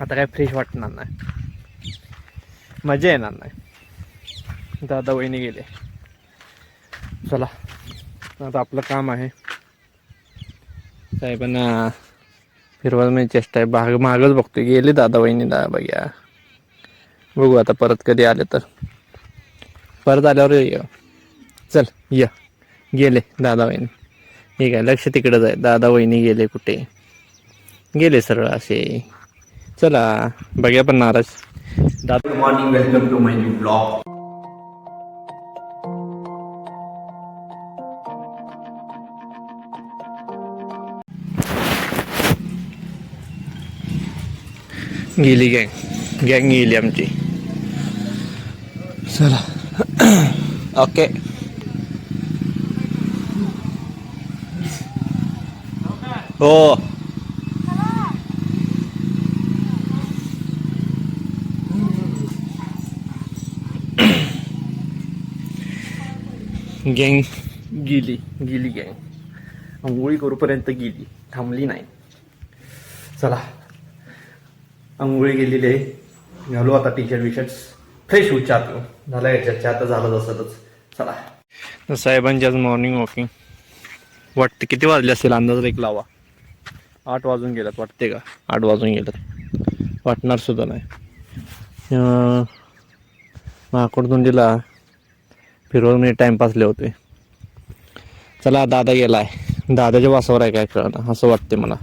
आता काय फ्रेश वाटणार नाही. मजा येणार नाही. दादा वहिनी गेले. चला आता आपलं काम आहे. साहेबांना फिरवायला मी चेष्टा आहे. भाग मागच बघतोय. गेले दादा वहिनी दा बघ्या. बघू आता परत कधी आले तर. परत आल्यावर ये चल या. गेले दादा वहिनी. ठीक आहे लक्ष तिकडंच आहे. दादा वहिनी गेले कुठे? गेले सरळ असे. चला बघ्या पण नाराज दादा Good morning, welcome to my new vlog. गेली गँग गँग गेली आमची चला ओके हो गँग गेली गेली गँग आंघोळी करूपर्यंत गेली. थांबली नाही. चला. आंघोळी गेलेली आहे. घालू आता टी शर्ट विशर्ट फ्रेश होऊ चहा पिऊ. झाला चहा तर झालं जसंच चला. साहेबांची आज मॉर्निंग वॉकिंग वाटते किती वाजले असेल? अंदाज एक लावा. आठ वाजून गेल्यात वाटते का? आठ वाजून गेल्यात वाटणार सुद्धा नाही. अं, माकडतोंडीला फिरवून मी टाइमपासले होते चला दादा गेला आहे दादाच्या वासावर आहे काय कळणं असं वाटते मला.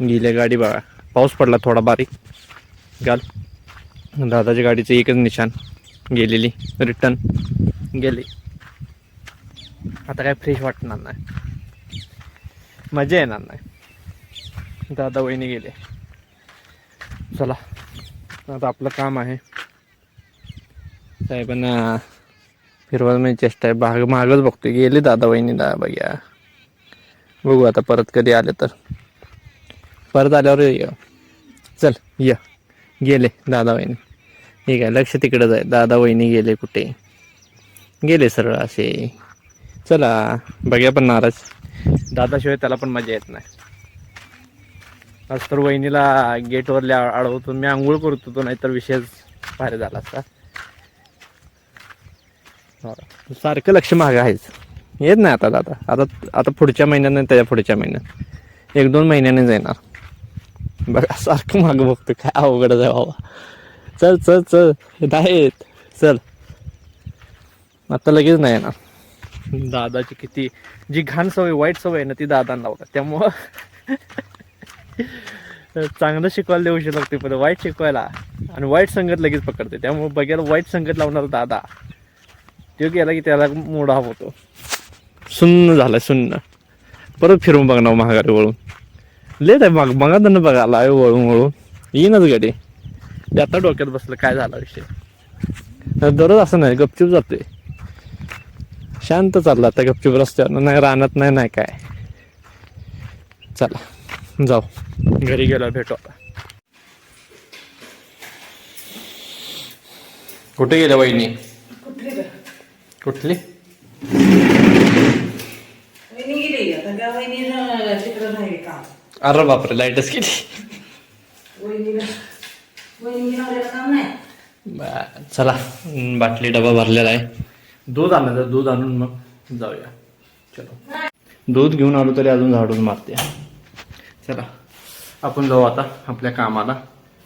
गेल्या गाडी बघा. पाऊस पडला थोडा बारीक. गाल दादाच्या गाडीचं एकच निशाण. गेलेली. रिटर्न गेली. आता काय फ्रेश वाटणार नाही. मजा येणार नाही. दादा वहिनी गेले. चला. आता आपलं काम आहे. साहेबांना फिरवायला मी चेष्टा आहे. भाग मागच बघतोय. गेले दादा वहिनी दा बघ्या. बघू आता परत कधी आले तर. परत आल्यावर ये चल या. गेले दादा वहिनी. ठीक आहे लक्ष तिकडंच आहे. दादा वहिनी गेले कुठे? गेले सरळ असे. चला बघ्या पण नाराज. दादाशिवाय त्याला पण मजा येत नाही. आज तर वहिनीला गेटवरल्या अडवतो मी आंघोळ करत होतो नाहीतर विषयच भारी झाला असता. सारखं लक्ष मागं आहेच. येत नाही आता दादा. आता आता पुढच्या महिन्यात नाही त्याच्या पुढच्या महिन्यात एक दोन महिन्याने जाणार. बघा सारखं मागं बघतो. काय अवघडच आहे बाबा. चल चल चल. आहेत. चल. आता लगेच नाही येणार. दादाची किती जी घाण सवय वाईट सवय आहे ना ती दादांना लावतात त्यामुळं चांगलं शिकवायला देऊ शकते पण वाईट शिकवायला आणि वाईट संगत लगेच पकडते. त्यामुळे बघायला वाईट संगत लावणार दादा. तो गेला की त्याला मोडा होतो. सुन्न झाला सुन्न. परत फिरून बघणार महागारी वळून. लेट आहे मग मगा त्यांना बघायला आहे वळून वळून. येईनच गाडी ते आता डोक्यात बसलं काय झाला विषय? दररोज असं नाही गपचूप जाते शांत चालला आता गपचूप रस्त्यावर. नाही रानात नाही नाही काय. चला जाऊ. घरी गेलो भेटू आता. कुठे गेल्या वहिनी कुठली? अरे बापरे लाईटच बर, चला बाटली डबा भरलेला आहे. दूध आणायचं दूध आणून मग जाऊया. चलो. दूध घेऊन आलो तरी अजून झाडून मारते. चला आपण जाऊ आता आपल्या कामाला.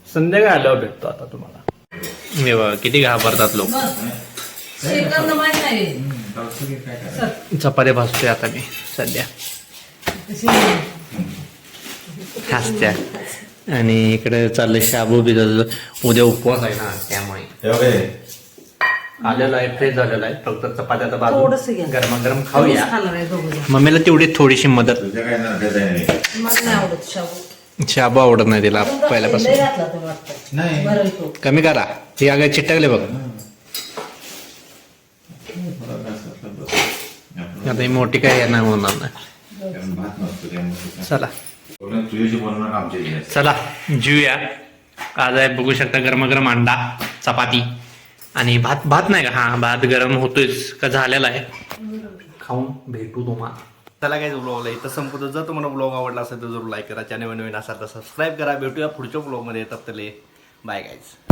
संध्याकाळी आल्यावर भेटतो आता तुम्हाला. किती घाबरतात लोक. माहीत नाही चपात्या भाजतोय आता मी सध्या. हसत्या आणि इकडे चाललंय शाबू बिजल उद्या उपवास आहे ना त्यामुळे. आलेला आहे फ्रेश झालेला आहे. फक्त चपात्या आता थोडंसं बाजू. गरमागरम खाऊया. मम्मीला तेवढी थोडीशी मदत. शाबू. शाबू आवडत नाही तिला लय पहिल्यापासून. कमी करा. ती अगं चिटकले बघ थोडा घास घातला बस. आपलं आता ही मोठी काय नाही होणार नाही चला. चला जीवया आज आहे बघू शकता गरमागरम अंडा चपाती आणि भात भात नाही का हा भात गरम होतोयच का झालेला आहे खाऊन भेटू तुम्हाला चला काय ब्लॉगला इथं संपतो जर तुम्हाला ब्लॉग आवडला असेल तर जरूर लाईक करा चॅनल नवीन असाल तर सबस्क्राईब करा भेटूया पुढच्या ब्लॉगमध्ये येतात बाय गाईज